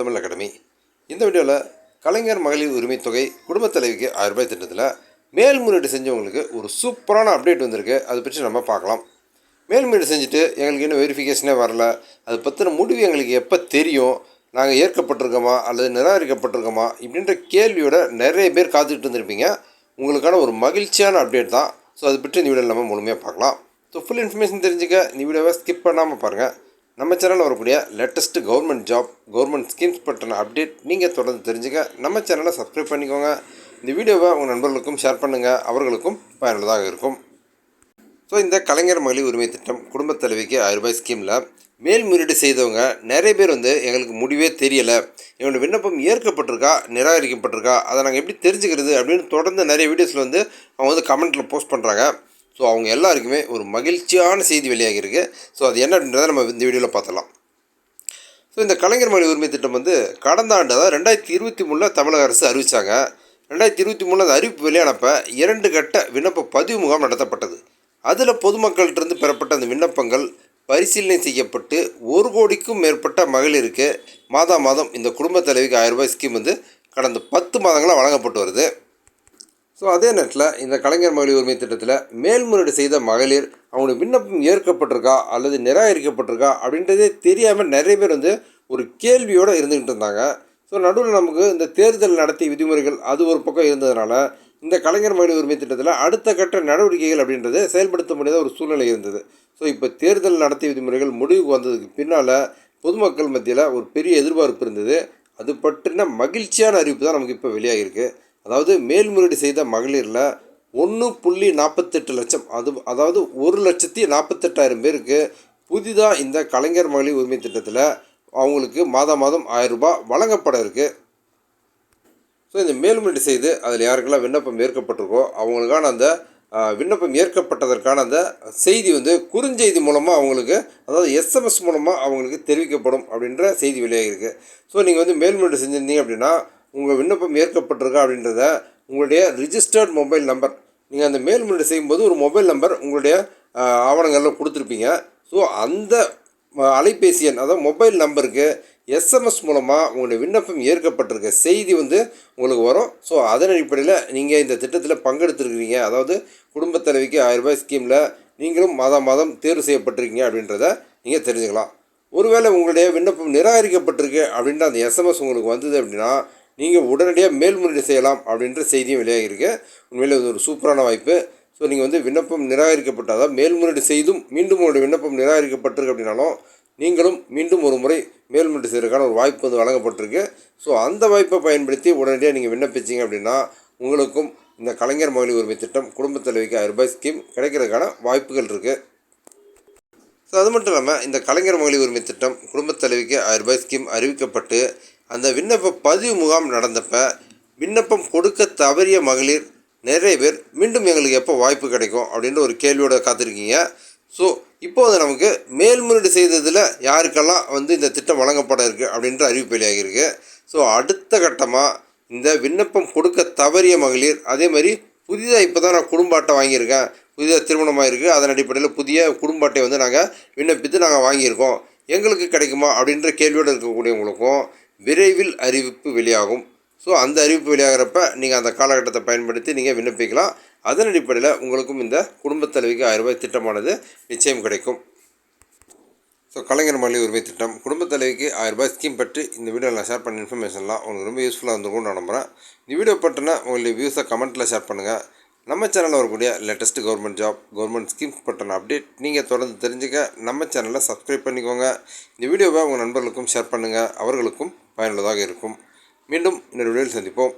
Tamil academy. இந்த விடியோவில் கலைஞர் மகளிர் உரிமை தொகை குடும்பத் தலைவிக்கு ஆயிரம் ரூபாய் திட்டத்தில் மேல்முறையீடு செஞ்சவங்களுக்கு ஒரு சூப்பரான அப்டேட் வந்திருக்கு. அதை பற்றி நம்ம பார்க்கலாம். மேல்முறையீடு செஞ்சுட்டு எங்களுக்கு இன்னும் வெரிஃபிகேஷனே வரல. அது பற்றின முடிவு எங்களுக்கு எப்போ தெரியும்? நாங்கள் ஏற்கப்பட்டிருக்கோமா? அல்லது நிராகரிக்கப்பட்டிருக்கோமா? இப்படின்ற கேள்வியோட நிறைய பேர் காத்துக்கிட்டு இருந்திருப்பீங்க. உங்களுக்கான ஒரு மகிழ்ச்சியான அப்டேட் தான். ஸோ அதை பற்றி இந்த வீடியோவில் நம்ம முழுமையாக பார்க்கலாம். ஸோ ஃபுல் இன்ஃபர்மேஷன் தெரிஞ்சுக்க இந்த வீடியோவை ஸ்கிப் பண்ணாமல் பாருங்கள் நம்ம சேனலில் வரக்கூடிய latest government job government schemes பற்றின அப்டேட் நீங்கள் தொடர்ந்து தெரிஞ்சுக்க நம்ம சேனலை சப்ஸ்கிரைப் பண்ணிக்கோங்க. இந்த வீடியோவை உங்கள் நண்பர்களுக்கும் ஷேர் பண்ணுங்கள் அவர்களுக்கும் பயனுள்ளதாக இருக்கும். ஸோ இந்த கலைஞர் மகளிர் உரிமை திட்டம் குடும்பத் தலைவிக்கு ஆயிரம் ரூபாய் ஸ்கீமில் மேல்முறையீடு செய்தவங்க நிறைய பேர் வந்து எங்களுக்கு முடிவே தெரியலை. எங்களோட விண்ணப்பம் ஏற்கப்பட்டிருக்கா நிராகரிக்கப்பட்டிருக்கா அதை நாங்கள் எப்படி தெரிஞ்சுக்கிறது அப்படின்னு தொடர்ந்து நிறைய வீடியோஸில் வந்து அவங்க வந்து கமெண்ட்டில் போஸ்ட் பண்ணுறாங்க ஸோ அவங்க எல்லாருக்குமே ஒரு மகிழ்ச்சியான செய்தி வெளியாகி இருக்குது ஸோ அது என்ன அப்படின்றத நம்ம இந்த வீடியோவில் பார்த்தலாம் ஸோ இந்த கலைஞர் மொழி உரிமை திட்டம் வந்து கடந்த ஆண்டு அதாவது ரெண்டாயிரத்தி இருபத்தி மூணில் தமிழக அரசு அறிவித்தாங்க ரெண்டாயிரத்தி இருபத்தி மூணில் அந்த அறிவிப்பு வெளியானப்ப இரண்டு கட்ட விண்ணப்ப பதிவு முகாம் நடத்தப்பட்டது. அதில் பொதுமக்கள்கிட்டருந்து பெறப்பட்ட அந்த விண்ணப்பங்கள் பரிசீலனை செய்யப்பட்டு ஒரு கோடிக்கும் மேற்பட்ட மகளிருக்கு மாதா மாதம் இந்த குடும்பத் தலைவிக்கு ஆயிரம் ரூபாய் ஸ்கீம் வந்து கடந்த பத்து மாதங்களாக வழங்கப்பட்டு வருது. ஸோ அதே நேரத்தில் இந்த கலைஞர் மகளிர் உரிமை திட்டத்தில் மேல்முறையீடு செய்த மகளிர் அவங்களுடைய விண்ணப்பம் ஏற்கப்பட்டிருக்கா அல்லது நிராகரிக்கப்பட்டிருக்கா அப்படின்றதே தெரியாமல் நிறைய பேர் வந்து ஒரு கேள்வியோடு இருந்துக்கிட்டு இருந்தாங்க. ஸோ நடுவில் நமக்கு இந்த தேர்தல் நடத்திய விதிமுறைகள் அது ஒரு பக்கம் இருந்ததுனால இந்த கலைஞர் மகளிர் உரிமை திட்டத்தில் அடுத்த கட்ட நடவடிக்கைகள் அப்படின்றது செயல்படுத்த முடியாத ஒரு சூழ்நிலை இருந்தது. ஸோ இப்போ தேர்தல் நடத்திய விதிமுறைகள் முடிவுக்கு வந்ததுக்கு பின்னால் பொதுமக்கள் மத்தியில் ஒரு பெரிய எதிர்பார்ப்பு இருந்தது. அது பற்றின மகிழ்ச்சியான அறிவிப்பு தான் நமக்கு இப்போ வெளியாகிருக்கு அதாவது மேல்முறையீடு செய்த மகளிரில் ஒன்று புள்ளி நாற்பத்தெட்டு லட்சம். அது அதாவது ஒரு லட்சத்தி நாற்பத்தெட்டாயிரம் பேருக்கு புதிதாக இந்த கலைஞர் மகளிர் உரிமை திட்டத்தில் அவங்களுக்கு மாதம் மாதம் ஆயிரம் ரூபாய் வழங்கப்பட இருக்குது ஸோ இந்த மேல்முறையீடு செய்து அதில் யாருக்கெல்லாம் விண்ணப்பம் ஏற்கப்பட்டிருக்கோ அவங்களுக்கான அந்த விண்ணப்பம் ஏற்கப்பட்டதற்கான அந்த செய்தி வந்து குறுஞ்செய்தி மூலமாக அவங்களுக்கு அதாவது எஸ்எம்எஸ் மூலமாக அவங்களுக்கு தெரிவிக்கப்படும் அப்படின்ற செய்தி வெளியாகிருக்கு ஸோ நீங்கள் வந்து மேல்முறையீடு செஞ்சுருந்தீங்க அப்படின்னா உங்கள் விண்ணப்பம் ஏற்கப்பட்டிருக்கா அப்படின்றத உங்களுடைய ரிஜிஸ்டர்ட் மொபைல் நம்பர் நீங்கள் அந்த மேல்முறையீடு செய்யும்போது ஒரு மொபைல் நம்பர் உங்களுடைய ஆவணங்களில் கொடுத்துருப்பீங்க. ஸோ அந்த அலைபேசி எண் அதாவது மொபைல் நம்பருக்கு எஸ்எம்எஸ் மூலமாக உங்களுடைய விண்ணப்பம் ஏற்கப்பட்டிருக்க செய்தி வந்து உங்களுக்கு வரும். ஸோ அதன் அடிப்படையில் நீங்கள் இந்த திட்டத்தில் பங்கெடுத்துருக்கிறீங்க. அதாவது குடும்பத் தலைவிக்கு ரூபாய் ஸ்கீமில் நீங்களும் மாதம் மாதம் தேர்வு செய்யப்பட்டிருக்கீங்க அப்படின்றத நீங்கள் தெரிஞ்சுக்கலாம். ஒருவேளை உங்களுடைய விண்ணப்பம் நிராகரிக்கப்பட்டிருக்கு அப்படின்ற அந்த எஸ்எம்எஸ் உங்களுக்கு வந்தது அப்படின்னா நீங்கள் உடனடியாக மேல்முறையீடு செய்யலாம் அப்படின்ற செய்தியும் வெளியாகிருக்கு உண்மையில் இது ஒரு சூப்பரான வாய்ப்பு. ஸோ நீங்கள் வந்து விண்ணப்பம் நிராகரிக்கப்பட்ட அதாவது மேல்முறையீடு செய்தும் மீண்டும் உங்களுடைய விண்ணப்பம் நிராகரிக்கப்பட்டிருக்கு அப்படின்னாலும் நீங்களும் மீண்டும் ஒரு முறை மேல்முறையீடு செய்கிறதுக்கான ஒரு வாய்ப்பு வந்து வழங்கப்பட்டிருக்கு. ஸோ அந்த வாய்ப்பை பயன்படுத்தி உடனடியாக நீங்கள் விண்ணப்பிச்சீங்க அப்படின்னா உங்களுக்கும் இந்த கலைஞர் மகளிர் உரிமை திட்டம் குடும்பத் தலைவிக்கு ஆயிரம் ரூபாய் ஸ்கீம் கிடைக்கிறதுக்கான வாய்ப்புகள் இருக்குது ஸோ அது மட்டும் இல்லாமல் இந்த கலைஞர் மகளிர் உரிமை திட்டம் குடும்பத் தலைவிக்கு ஆயிரம் ரூபாய் ஸ்கீம் அறிவிக்கப்பட்டு அந்த விண்ணப்ப பதிவு முகாம் நடந்தப்ப விண்ணப்பம் கொடுக்க தவறிய மகளிர் நிறைய பேர் மீண்டும் எங்களுக்கு எப்போ வாய்ப்பு கிடைக்கும்? அப்படின்ற ஒரு கேள்வியோட காத்திருக்கீங்க. ஸோ இப்போது நமக்கு மேல்முறையீடு செய்ததில் யாருக்கெல்லாம் வந்து இந்த திட்டம் வழங்கப்பட இருக்குது அப்படின்ற அறிவிப்பு வெளியாகியிருக்கு ஸோ அடுத்த கட்டமாக இந்த விண்ணப்பம் கொடுக்க தவறிய மகளிர் அதே மாதிரி புதிதாக இப்போ தான் நான் குடும்ப அட்டை வாங்கியிருக்கேன் புதிதாக திருமணமாக இருக்குது அதன் அடிப்படையில் புதிய குடும்ப அட்டை வந்து நாங்கள் விண்ணப்பித்து நாங்கள் வாங்கியிருக்கோம். எங்களுக்கு கிடைக்குமா அப்படின்ற கேள்வியோடு இருக்கக்கூடியவங்களுக்கும் விரைவில் அறிவிப்பு வெளியாகும். ஸோ அந்த அறிவிப்பு வெளியாகிறப்ப நீங்கள் அந்த காலகட்டத்தை பயன்படுத்தி நீங்கள் விண்ணப்பிக்கலாம். அதன் அடிப்படையில் உங்களுக்கும் இந்த குடும்பத் தலைவிக்கு ஆயிரம் ரூபாய் திட்டமானது நிச்சயம் கிடைக்கும். ஸோ கலைஞர் மகளிர் உரிமை திட்டம். குடும்பத் தலைவிக்கு ஆயிரம் ரூபாய் ஸ்கீம் பற்றி இந்த வீடியோவில் நான் ஷேர் பண்ண இன்ஃபர்மேஷன்லாம் உங்களுக்கு ரொம்ப யூஸ்ஃபுல்லாக இருந்திருக்கும்னு நான் நம்புகிறேன் இந்த வீடியோ பற்றின உங்களுடைய வியூஸை கமெண்ட்டில் ஷேர் பண்ணுங்கள் நம்ம சேனலில் வரக்கூடிய latest government job government schemes பற்றின அப்டேட் நீங்கள் தொடர்ந்து தெரிஞ்சுக்க நம்ம சேனலை சப்ஸ்கிரைப் பண்ணிக்கோங்க. இந்த வீடியோவை உங்கள் நண்பர்களுக்கும் ஷேர் பண்ணுங்கள் அவர்களுக்கும் பயனுள்ளதாக இருக்கும். மீண்டும் இன்னொரு வீடியோவில் சந்திப்போம்.